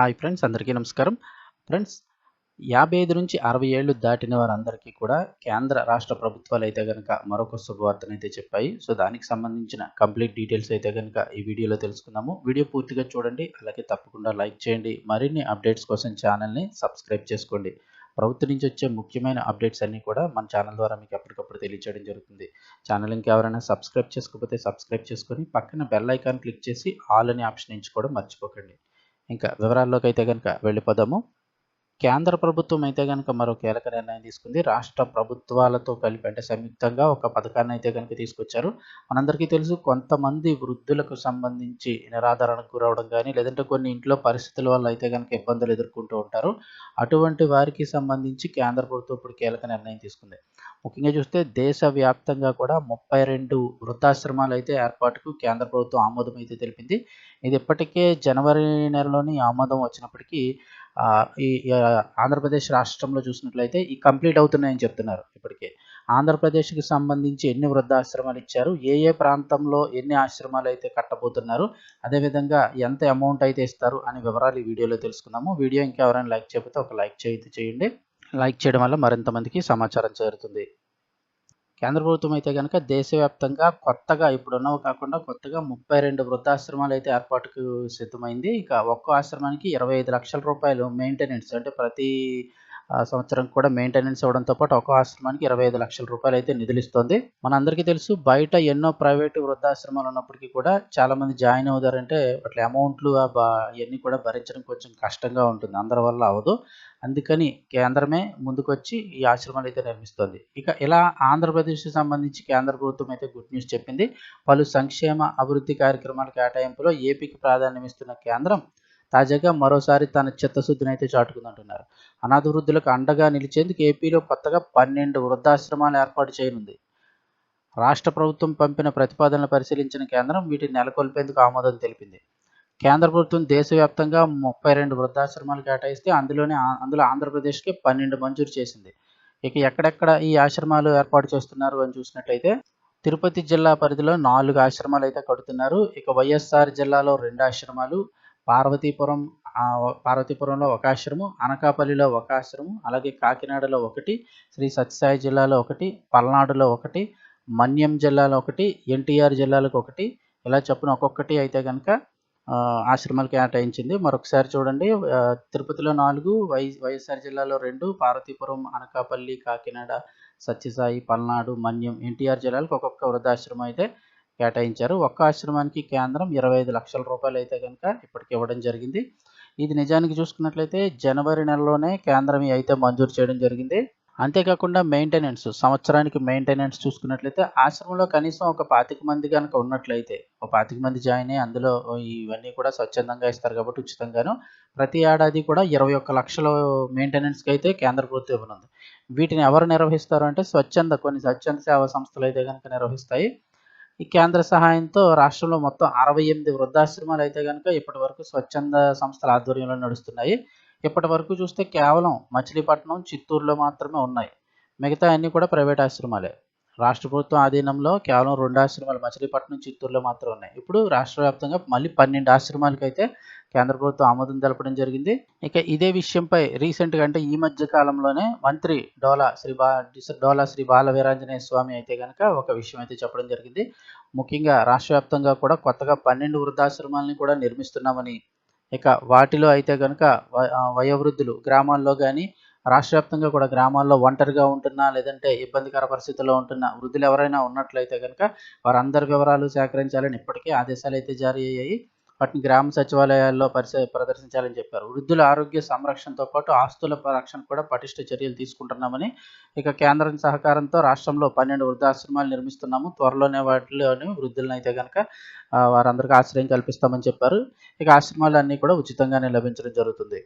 Hi friends అందరికీ నమస్కారం. Friends యాభై ఐదు నుంచి అరవై ఏళ్ళు దాటిన వారందరికీ కూడా కేంద్ర రాష్ట్ర ప్రభుత్వాలు అయితే కనుక మరొక శుభవార్తను అయితే చెప్పాయి. సో దానికి సంబంధించిన కంప్లీట్ డీటెయిల్స్ అయితే కనుక ఈ వీడియోలో తెలుసుకుందాము. వీడియో పూర్తిగా చూడండి అలాగే తప్పకుండా లైక్ చేయండి. మరిన్ని అప్డేట్స్ కోసం ఛానల్ని సబ్స్క్రైబ్ చేసుకోండి. ప్రభుత్వం నుంచి వచ్చే ముఖ్యమైన అప్డేట్స్ అన్నీ కూడా మన ఛానల్ ద్వారా మీకు ఎప్పటికప్పుడు తెలియచేయడం జరుగుతుంది. ఛానల్ ఇంకెవరైనా సబ్స్క్రైబ్ చేసుకోకపోతే సబ్స్క్రైబ్ చేసుకొని పక్కన బెల్ ఐకాన్ క్లిక్ చేసి ఆల్ అనే ఆప్షన్ ఎంచుకోవడం మర్చిపోకండి. ఇంకా వివరాల్లోకి అయితే కనుక వెళ్ళిపోదాము. కేంద్ర ప్రభుత్వం అయితే కనుక మరో కీలక నిర్ణయం తీసుకుంది. రాష్ట్ర ప్రభుత్వాలతో కలిపి అంటే సంయుక్తంగా ఒక పథకాన్ని అయితే కనుక తీసుకొచ్చారు. మనందరికీ తెలుసు కొంతమంది వృద్ధులకు సంబంధించి నిరాధారణకు గురవడం కానీ లేదంటే కొన్ని ఇంట్లో పరిస్థితుల వల్ల అయితే కనుక ఇబ్బందులు ఎదుర్కొంటూ ఉంటారు. అటువంటి వారికి సంబంధించి కేంద్ర ప్రభుత్వం ఇప్పుడు కీలక నిర్ణయం తీసుకుంది. ముఖ్యంగా చూస్తే దేశవ్యాప్తంగా కూడా ముప్పై రెండు వృద్ధాశ్రమాలు అయితే ఏర్పాటుకు కేంద్ర ప్రభుత్వం ఆమోదం అయితే తెలిపింది. ఇది ఇప్పటికే జనవరి నెలలోని ఆమోదం వచ్చినప్పటికీ ఈ ఆంధ్రప్రదేశ్ రాష్ట్రంలో చూసినట్లయితే ఈ కంప్లీట్ అవుతున్నాయని చెప్తున్నారు ఇప్పటికే. ఆంధ్రప్రదేశ్కి సంబంధించి ఎన్ని వృద్ధాశ్రమాలు ఇచ్చారు ఏ ఏ ప్రాంతంలో ఎన్ని ఆశ్రమాలు అయితే కట్టబోతున్నారు అదేవిధంగా ఎంత అమౌంట్ అయితే ఇస్తారు అనే వివరాలు ఈ వీడియోలో తెలుసుకుందాము. వీడియో ఇంకా ఎవరైనా లైక్ చేయకపోతే ఒక లైక్ చేయితే చేయండి. లైక్ చేయడం వల్ల మరింత మందికి సమాచారం చేరుతుంది. కేంద్ర ప్రభుత్వం అయితే కనుక దేశవ్యాప్తంగా కొత్తగా ఇప్పుడున్నవి కాకుండా కొత్తగా ముప్పై రెండు వృద్ధాశ్రమాలు అయితే ఏర్పాటుకు సిద్ధమైంది. ఇక ఒక్కో ఆశ్రమానికి ఇరవై ఐదు లక్షల రూపాయలు మెయింటెనెన్స్ అంటే ప్రతి సంవత్సరం కూడా మెయింటెనెన్స్ ఇవ్వడంతో పాటు ఒక ఆశ్రమానికి ఇరవై ఐదు లక్షల రూపాయలు అయితే నిధులిస్తోంది. మనందరికీ తెలుసు బయట ఎన్నో ప్రైవేటు వృద్ధాశ్రమాలు ఉన్నప్పటికీ కూడా చాలా మంది జాయిన్ అవుతారంటే అట్లా అమౌంట్లు అవన్నీ కూడా భరించడం కొంచెం కష్టంగా ఉంటుంది. అందరి వల్ల అవదు అందుకని కేంద్రమే ముందుకొచ్చి ఈ ఆశ్రమాలు అయితే నిర్మిస్తోంది. ఇక ఇలా ఆంధ్రప్రదేశ్కి సంబంధించి కేంద్ర ప్రభుత్వం అయితే గుడ్ న్యూస్ చెప్పింది. పలు సంక్షేమ అభివృద్ధి కార్యక్రమాల కేటాయింపులో ఏపీకి ప్రాధాన్యం ఇస్తున్న కేంద్రం తాజాగా మరోసారి తన చిత్తశుద్ధిని అయితే చాటుకుందంటున్నారు. అనాథ వృద్ధులకు అండగా నిలిచేందుకు ఏపీలో కొత్తగా పన్నెండు వృద్ధాశ్రమాలు ఏర్పాటు చేయనుంది. రాష్ట్ర ప్రభుత్వం పంపిన ప్రతిపాదనలు పరిశీలించిన కేంద్రం వీటిని నెలకొల్పేందుకు ఆమోదం తెలిపింది. కేంద్ర ప్రభుత్వం దేశవ్యాప్తంగా ముప్పై రెండు వృద్ధాశ్రమాలు కేటాయిస్తే అందులోనే అందులో ఆంధ్రప్రదేశ్కి పన్నెండు మంజూరు చేసింది. ఇక ఎక్కడెక్కడ ఈ ఆశ్రమాలు ఏర్పాటు చేస్తున్నారు అని చూసినట్లయితే తిరుపతి జిల్లా పరిధిలో నాలుగు ఆశ్రమాలు అయితే కడుతున్నారు. ఇక వైఎస్ఆర్ జిల్లాలో రెండు ఆశ్రమాలు పార్వతీపురం పార్వతీపురంలో ఒక ఆశ్రమం అనకాపల్లిలో ఒక ఆశ్రమం అలాగే కాకినాడలో ఒకటి శ్రీ సత్యసాయి జిల్లాలో ఒకటి పల్నాడులో ఒకటి మన్యం జిల్లాలో ఒకటి ఎన్టీఆర్ జిల్లాలకు ఒకటి ఇలా చెప్పిన ఒక్కొక్కటి అయితే కనుక ఆశ్రమాలు కేటాయించింది. మరొకసారి చూడండి తిరుపతిలో నాలుగు వై వైఎస్ఆర్ జిల్లాలో రెండు పార్వతీపురం అనకాపల్లి కాకినాడ సత్యసాయి పల్నాడు మన్యం ఎన్టీఆర్ జిల్లాలకు ఒక్కొక్క వృద్ధాశ్రమం అయితే కేటాయించారు. ఒక్క ఆశ్రమానికి కేంద్రం ఇరవై ఐదు లక్షల రూపాయలు అయితే కనుక ఇప్పటికి ఇవ్వడం జరిగింది. ఇది నిజానికి చూసుకున్నట్లయితే జనవరి నెలలోనే కేంద్రం అయితే మంజూరు చేయడం జరిగింది. అంతేకాకుండా మెయింటెనెన్స్ సంవత్సరానికి మెయింటెనెన్స్ చూసుకున్నట్లయితే ఆశ్రమంలో కనీసం ఒక పాతిక మంది కనుక ఉన్నట్లయితే ఒక పాతిక మంది జాయిన్ అయ్యి అందులో ఇవన్నీ కూడా స్వచ్ఛందంగా ఇస్తారు కాబట్టి ఉచితంగాను ప్రతి ఏడాది కూడా ఇరవై ఒక్క లక్షల మెయింటెనెన్స్కి అయితే కేంద్ర ప్రభుత్వం ఇవ్వనుంది. వీటిని ఎవరు నిర్వహిస్తారు అంటే స్వచ్ఛంద కొన్ని స్వచ్ఛంద సేవా సంస్థలు అయితే కనుక నిర్వహిస్తాయి. ఈ కేంద్ర సహాయంతో రాష్ట్రంలో మొత్తం అరవై ఎనిమిది వృద్ధాశ్రమాలు అయితే కనుక ఇప్పటి వరకు స్వచ్ఛంద సంస్థల ఆధ్వర్యంలో నడుస్తున్నాయి. ఇప్పటి వరకు చూస్తే కేవలం మచిలీపట్నం చిత్తూరులో మాత్రమే ఉన్నాయి. మిగతా అన్నీ కూడా ప్రైవేట్ ఆశ్రమాలే. రాష్ట్ర ప్రభుత్వం ఆధీనంలో కేవలం రెండు ఆశ్రమాలు మచిలీపట్నం చిత్తూరులో మాత్రం ఉన్నాయి. ఇప్పుడు రాష్ట్ర వ్యాప్తంగా మళ్ళీ పన్నెండు ఆశ్రమాలకు అయితే కేంద్ర ప్రభుత్వం ఆమోదం తెలపడం జరిగింది. ఇక ఇదే విషయంపై రీసెంట్గా అంటే ఈ మధ్య కాలంలోనే మంత్రి డోలా శ్రీ బా డోలా శ్రీ బాల వీరాంజనేయ స్వామి అయితే కనుక ఒక విషయం అయితే చెప్పడం జరిగింది. ముఖ్యంగా రాష్ట్ర వ్యాప్తంగా కూడా కొత్తగా పన్నెండు వృద్ధాశ్రమాలని కూడా నిర్మిస్తున్నామని ఇక వాటిలో అయితే కనుక వయోవృద్ధులు గ్రామాల్లో కానీ రాష్ట్ర వ్యాప్తంగా కూడా గ్రామాల్లో ఒంటరిగా ఉంటున్నా లేదంటే ఇబ్బందికర పరిస్థితుల్లో ఉంటున్న వృద్ధులు ఎవరైనా ఉన్నట్లయితే కనుక వారందరి వివరాలు సేకరించాలని ఇప్పటికే ఆదేశాలు అయితే జారీ అయ్యాయి. వాటిని గ్రామ సచివాలయాల్లో పరిశ ప్రదర్శించాలని చెప్పారు. వృద్ధుల ఆరోగ్య సంరక్షణతో పాటు ఆస్తుల రక్షణ కూడా పటిష్ట చర్యలు తీసుకుంటున్నామని ఇక కేంద్రం సహకారంతో రాష్ట్రంలో పన్నెండు వృద్ధాశ్రమాలు నిర్మిస్తున్నాము. త్వరలోనే వాటిలోని వృద్ధులను అయితే కనుక వారందరికీ ఆశ్రయం కల్పిస్తామని చెప్పారు. ఇక ఆశ్రమాలు అన్నీ కూడా ఉచితంగానే లభించడం జరుగుతుంది.